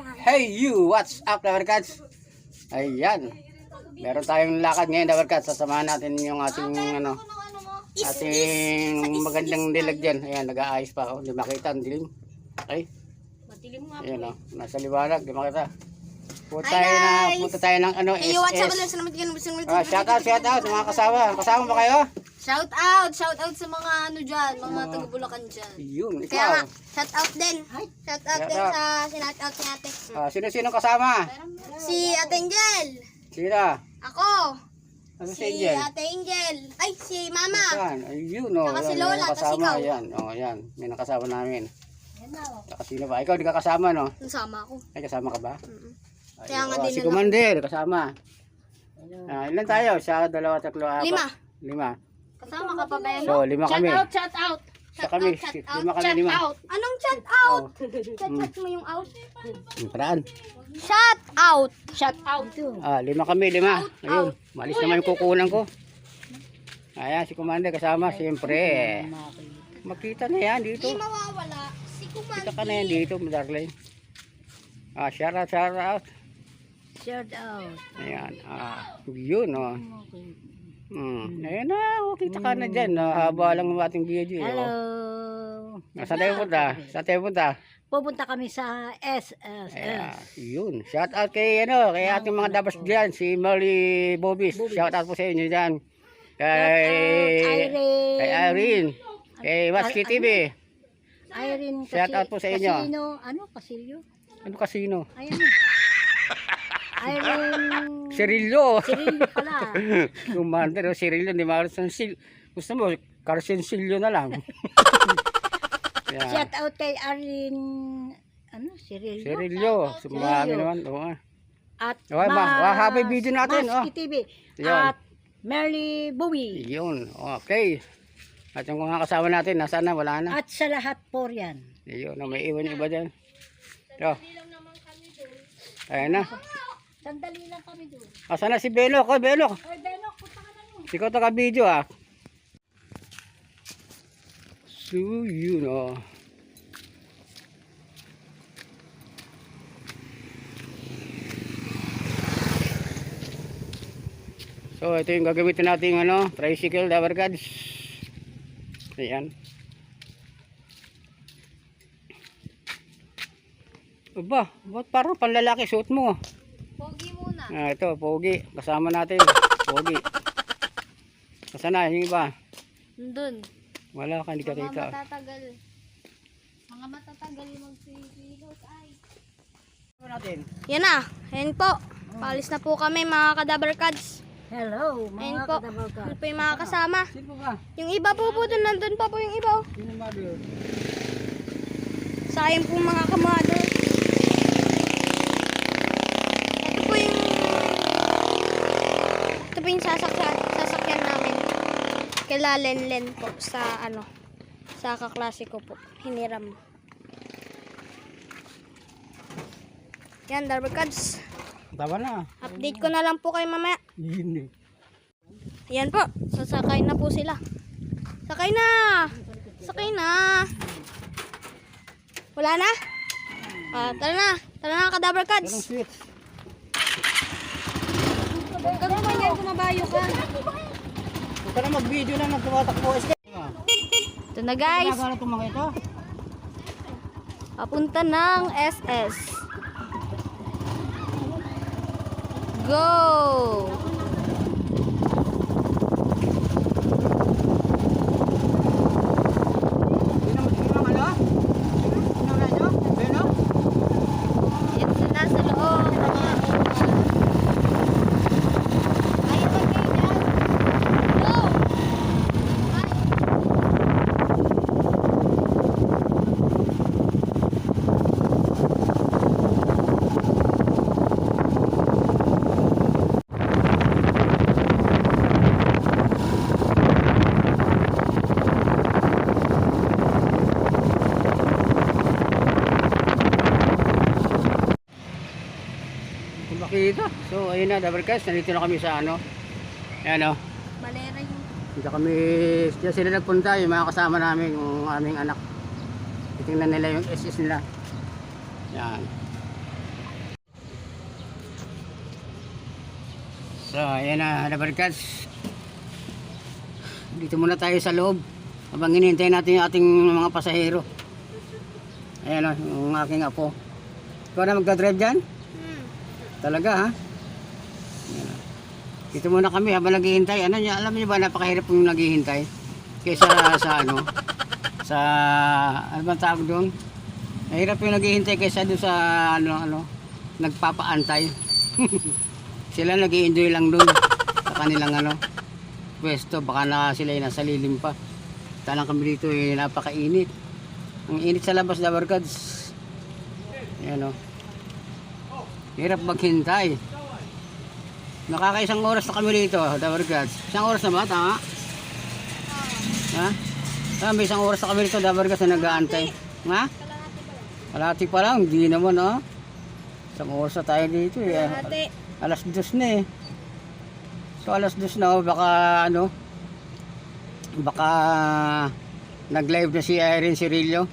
Hey you, what's up Dabarkads? Ayan. Meron tayong lakad ngayon Dabarkads. Sasamahan natin yung ating ano, ating magandang dilag dyan. Ayan, nag-aayos pa. Oh, di makita, ang dilim. Okay. Matilim nga. Ayan oh, nasa liwanag, di makita. Punta tayo na, punta tayo ng ano, Hey, what's up? SS. Salamat ka naman. Ah, shout out, shout out sa mga kasama. Kasama ba kayo? Shout out! Shout out sa mga ano dyan, mga taga Bulacan dyan. Yun, Kaya nga, ikaw. shout out din. Shout out Shout din out. sa sinat out ni ate. Ah, sino-sino kasama? Si Ate Angel. Sino? Ako. Ano si Si Angel? Ate Angel. Ay, si Mama. Saan? Ayun, oh. Saka si Lola, tas ikaw. Ayan, oh, ayan. May nakasama namin. Saka sino ba? Ikaw, di ka kasama, no? Nasama ako. Ay, kasama ka ba? Mm. Ay, Kaya nga oh, din si Commander, kasama. Ah, ilan tayo? Sa dalawa, tatlo, apat. Lima. Lima. Kasama ka pa ba yan? So, lima kami. shout out. Sa kami, shout lima kami, lima. Anong shout out? Oh, Shout out mo yung out. yung paraan. Shout out. Shout out. Ah, lima kami, lima. Ayun, malis naman yung kukunan ko. Ayan, si Commander kasama, siyempre. Makita na yan dito. Hindi mawawala. Si Kuman. Kita ka na yan dito, darling. Ah, shout out, shout out. Shout out. Ayan, ah, yun, oh. Hmm, ayan na, oh, kita ka na dyan. Haba lang ang ating video. Hello. Oh. Ah, Saan tayo punta? Saan tayo punta? Pupunta kami sa SSS. Ayan, yun. Shout out kay, ano, kay ating mga dabas dyan, si Molly Bobis. Shout out po sa inyo dyan. Kay, Irene. kay Irene. Kay Waski TV. Irene Shout out po sa inyo. Casino. Ano? Casillo? Ano kasino? Ayan. Irene. Cirillo. Cirillo pala. Commander, o Cirillo, di maalas ng sil. Gusto mo, Carcencillo na lang. Ayan. Shout out kay Irene. Ano? Cirillo. Cirillo. Sumami naman. Oo. nga. At Okay, ma. Wah, habay video natin, oh. Maski TV. Yun. At Merly Bowie. Yun. Okay. At yung mga kasama natin, nasaan na? Wala na. At sa lahat po yan. Yun. May iwan iba dyan. Yo. Ayan na. Sandali lang kami doon. Asan na si Belok? Oy, Belok. Oy, Benok, punta ka na doon. Ikaw taga-video ah. So, yun oh. So, ito yung gagamitin nating ano, tricycle tower guards. Ayan. Aba, ba't parang panlalaki suot mo? Ah, ito, pogi. Kasama natin. Pogi. Kasana na, yung iba? Nandun. Wala ka, hindi ka Mga kita. matatagal. Mga matatagal magsisilot ay. Ano natin? Yan na. Ayan po. Paalis na po kami mga kadabar cards. Hello, mga po. kadabalka. Yan po yung mga kasama. Sino ba? Yung iba po po dun, nandun pa po yung iba. oh. Sino ba doon? Sayang po mga kamado. Ito po yung ito po yung sasakyan, sasakyan namin. Kila Lenlen po sa ano sa kaklase ko po. Hiniram. Yan, Darby Cards. Tama na. Update ko na lang po kayo mamaya. Eh. Ayan po, sasakay na po sila. Sakay na! Sakay na! Wala na? Ah, tara na. Tara na, Anong Cards. Huwag ka kumabayo ka. Huwag ka na mag-video na nang tumatakbo. Ah. Ito na guys, Ginagawa na itong mga ito. papunta ng SS. Go! dito. So, ayun na, double cast. Nandito na kami sa ano. Ayan oh. o. Balera yung... Dito kami, dito sila nagpunta, yung mga kasama namin, yung aming anak. Titingnan nila yung SS nila. Yan. So, ayan na, double cast. Dito muna tayo sa loob. Habang hinihintay natin yung ating mga pasahero. Ayan o, yung aking apo. Ikaw na magdadrive dyan? Talaga ha? Ayan. Dito muna kami habang naghihintay. Ano niya, alam niyo ba napakahirap yung naghihintay? Kaysa sa ano? Sa, ano ba tawag doon? Mahirap yung naghihintay kaysa doon sa ano, ano, nagpapaantay. sila nag enjoy lang doon sa kanilang ano, pwesto. Baka na sila ay nasa lilim pa. Talang kami dito eh, napakainit. Ang init sa labas, Dabarkads. Yan o. Hirap maghintay. Nakakaisang oras na kami rito, Dabarkads. Isang oras na ba? Tama? Ha? Ah, may isang oras na kami rito, Dabarkads, na nag-aantay. Ha? Kalati pa lang, hindi naman ah. Isang oras na tayo dito eh. Ate, Alas dos na eh. So alas dos na oh, baka ano, baka nag-live na si Irene Cirillo.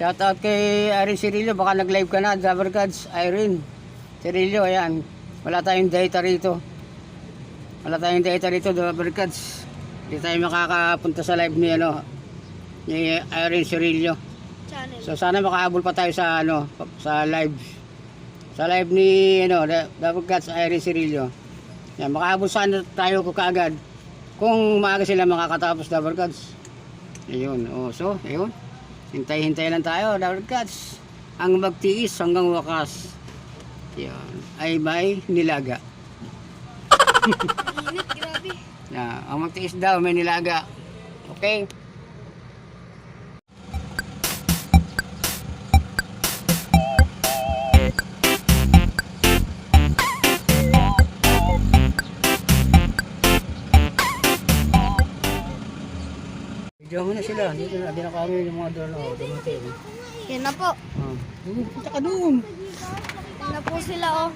Shout out kay Irene Cirillo, baka nag-live ka na, Dabber Gods, Irene Cirillo, ayan. Wala tayong data rito. Wala tayong data rito, Dabber Gods. Hindi tayo makakapunta sa live ni ano, ni Irene Cirillo. channel. So sana makahabol pa tayo sa ano, sa live. Sa live ni ano, Dapat Cats Irene Cirillo. Yan, makahabol sana tayo ko kaagad. Kung maaga sila makakatapos Dapat Cats. Ayun, oh, so, ayun. Hintay-hintay lang tayo, Dapat Cats. Ang magtiis hanggang wakas. Yan, ay may nilaga. Init, grabe. Na, ang magtiis daw may nilaga. Okay? Diyan mo na sila. Dito na, di na kami yung mga doon. Oh, dumating. Yan na po. Oh. Punta ka doon. Na po sila oh.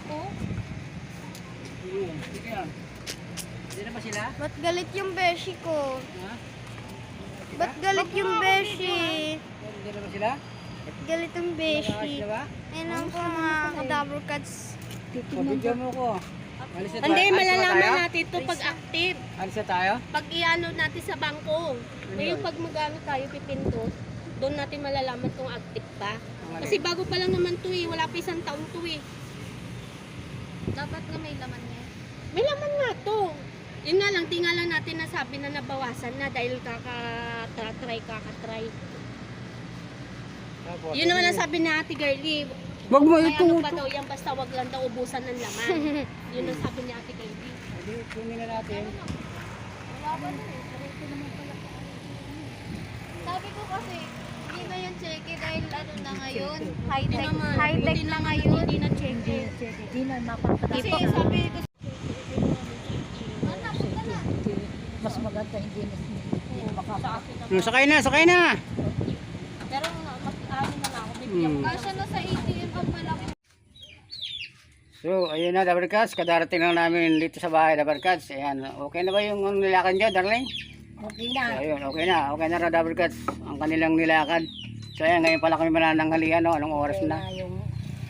Hindi na ba sila? Ba't galit yung beshi ko? Ha? Ba't galit yung beshi? Hindi na ba sila? Ba't galit yung beshi? Ayun lang po mga kadabro cats. Pabigyan mo ko. Hindi, malalaman natin to pag active. Alis na tayo? Pag iano natin sa bangko. Ngayon pag magano tayo pipindot, doon natin malalaman kung active pa. Kasi bago pa lang naman to eh, wala pa isang taon to eh. Dapat na may laman niya. May laman nga to. Yun nga lang, tinga lang natin nasabi na nabawasan na dahil kaka-try, kaka-try. Yun naman ang sabi ni Ate Girlie. Wag mo May ito. ano pa daw yan, basta wag lang daw ubusan ng laman. Yun ang sabi ni Ate Girlie. Hindi, kunin na natin. Sabi ko kasi, hindi na yung cheque dahil ano na ngayon. High-tech, high-tech na ngayon. Hindi na check. Hindi na mapapatapos. Kasi sabi ko Mas maganda hindi na makapasok. Hmm, sakay na, sakay na. Pero mas ano na lang ako, bibigyan Hmm. ko. Kasya na sa ATM pag malaki. So, ayun na, Dabarkats. Kadarating lang namin dito sa bahay, Dabarkats. Ayan, okay na ba yung nilakan dyan, darling? Okay So, na. ayun, okay na. Okay na raw, Dabarkats. Ang kanilang nilakan. So, ayan, ngayon pala kami manananghalian, no? Anong oras Okay na? na yung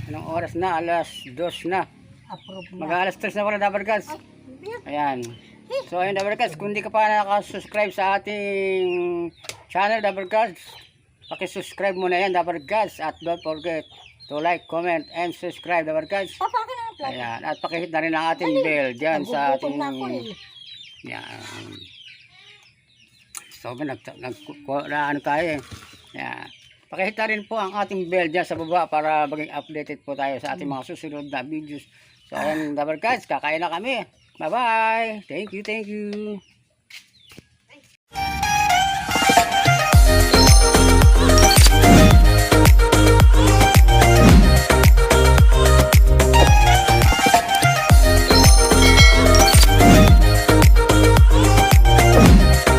Anong oras na? Alas dos na. approve na. Mag-alas tres na pala, Dabarkats. Ayan. So, ayun, Dabarkats. Kung di ka pa nakasubscribe sa ating channel, Dabarkats, pakisubscribe mo na yan, Dabarkats. At don't forget to like, comment, and subscribe, ang plata. Ayan. At pakihit na rin ang ating bell dyan sa ating... Eh. Yan. So, nag, nag, na, ano tayo eh. Yan. Pakihit na rin po ang ating bell dyan sa baba para maging updated po tayo sa ating mga susunod na videos. So, ayan, Dabarkads, kakain na kami. Bye-bye. Thank you, thank you.